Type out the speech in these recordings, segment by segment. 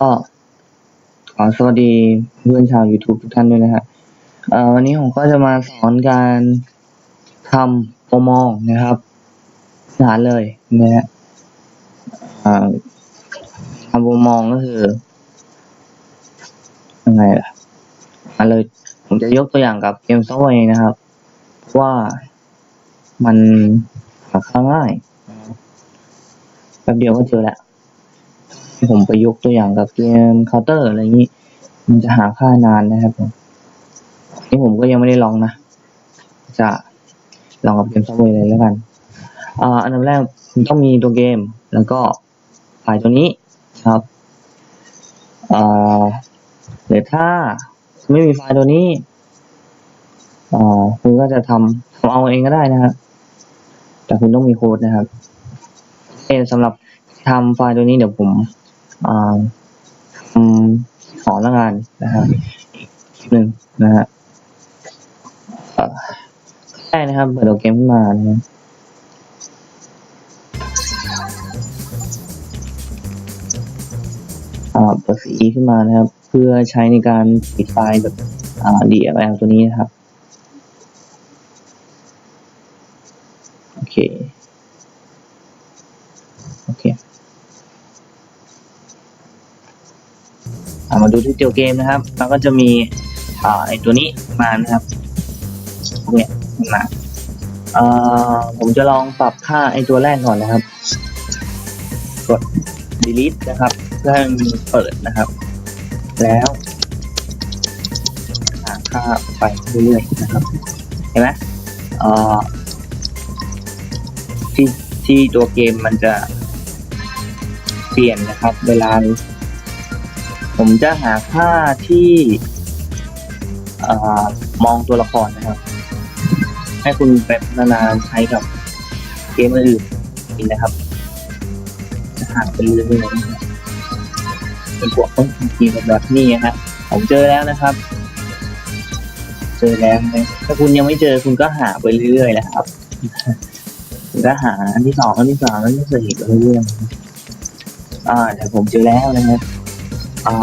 ก็ขอสวัสดีเพื่อนชาว YouTube ทุกท่านด้วยนะครับเอ่อวันนี้ผมก็จะมาสอนการทำโปรโมงนะครับฐานเลยนะฮะเอ่อทำโปรโมงก็คือยังไงล่ะมาเลย ผมจะยกตัวอย่างกับเกมซอฟต์แวร์นะครับ ว่ามันหาค่าง่ายแป๊บเดียวก็เจอแล้วที่ ผมไปยกตัวอย่างกับเกมเคาน์เตอร์อะไรอย่างนี้ มันจะหาค่านานนะครับผมนี่ผมก็ยังไม่ได้ลองนะ จะลองกับเกมซอฟต์แวร์เลยแล้วกันอ่าอันดับแรกคุณต้องมีตัวเกม แล้วก็ไฟล์ตัวนี้ครับอ่าหรือถ้าไม่มีไฟล์ตัวนี้อ่าคุณก็จะทำทำเอาเองก็ได้นะครับ แต่คุณต้องมีโค้ดนะครับเอสำหรับทำไฟล์ตัวนี้เดี๋ยวผม อ่าทำสอนละกันนะครับหนึ่งนะฮะได้นะครับเปิดตัวเกมขึ้นมานะครับอ่าเปิดสีขึ้นมานะครับ เพื่อใช้ในการปิดไฟล์แบบอ่า DLL ตัวนี้นะครับ โอเค โอเค อ่า มาดูที่ตัวเกมนะครับมันก็จะมีอไอตัวนี้มานะครับเนี่ยมาอ่าผมจะลองปรับค่าไอตัวแรกก่อนนะครับ กด delete นะครับเพื่อให้มันเปิดนะครับ แล้วหาค่าไปเรื่อยๆนะครับ เห็นไหมอ่าที่ที่ตัวเกมมันจะเปลี่ยนนะครับ เวลา ผมจะหาค่าที่อมองตัวละครนะครับ ให้คุณไปพัฒนาใช้กับเกมอื่นๆอีกนะครับ จะหาไปเรื่อยๆนะครับเป็นพวกต้นทีมแบบนี้นะครับผมเจอแล้วนะครับ เจอแล้วนะถ้าคุณยังไม่เจอคุณก็หาไปเรื่อยๆนะครับคุณก็หาอันที่สองอันที่สามอันที่สี่ไปเรื่อยๆอ่าเดี๋ยวผมเจอแล้วนะครับ อ่า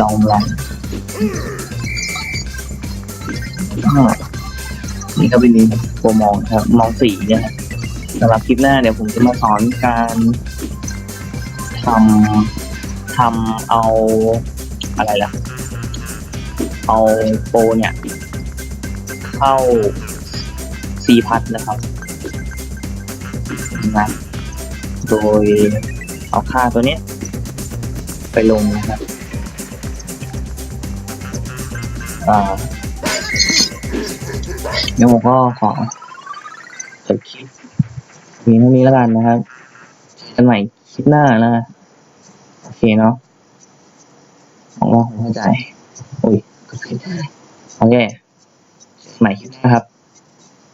ลองลองนี่ก็เป็นโปรมองครับ มองสีเนี่ยสำหรับคลิปหน้าเดี๋ยวผมจะมาสอนการทำทำเอาอะไรล่ะ เอาโปรเนี่ย เข้าซีพัดนะครับนะโดยเอาค่าตัวเนี้ย ไปลงนะครับอ่าเดี๋ยวผมก็ขอจบคลิปมีเท่านี้แล้วกันนะครับกันใหม่คลิปหน้านะ โอเคเนาะหวังว่าผมเข้าใจ อุ้ยโอเคใหม่คลิปหน้าครับ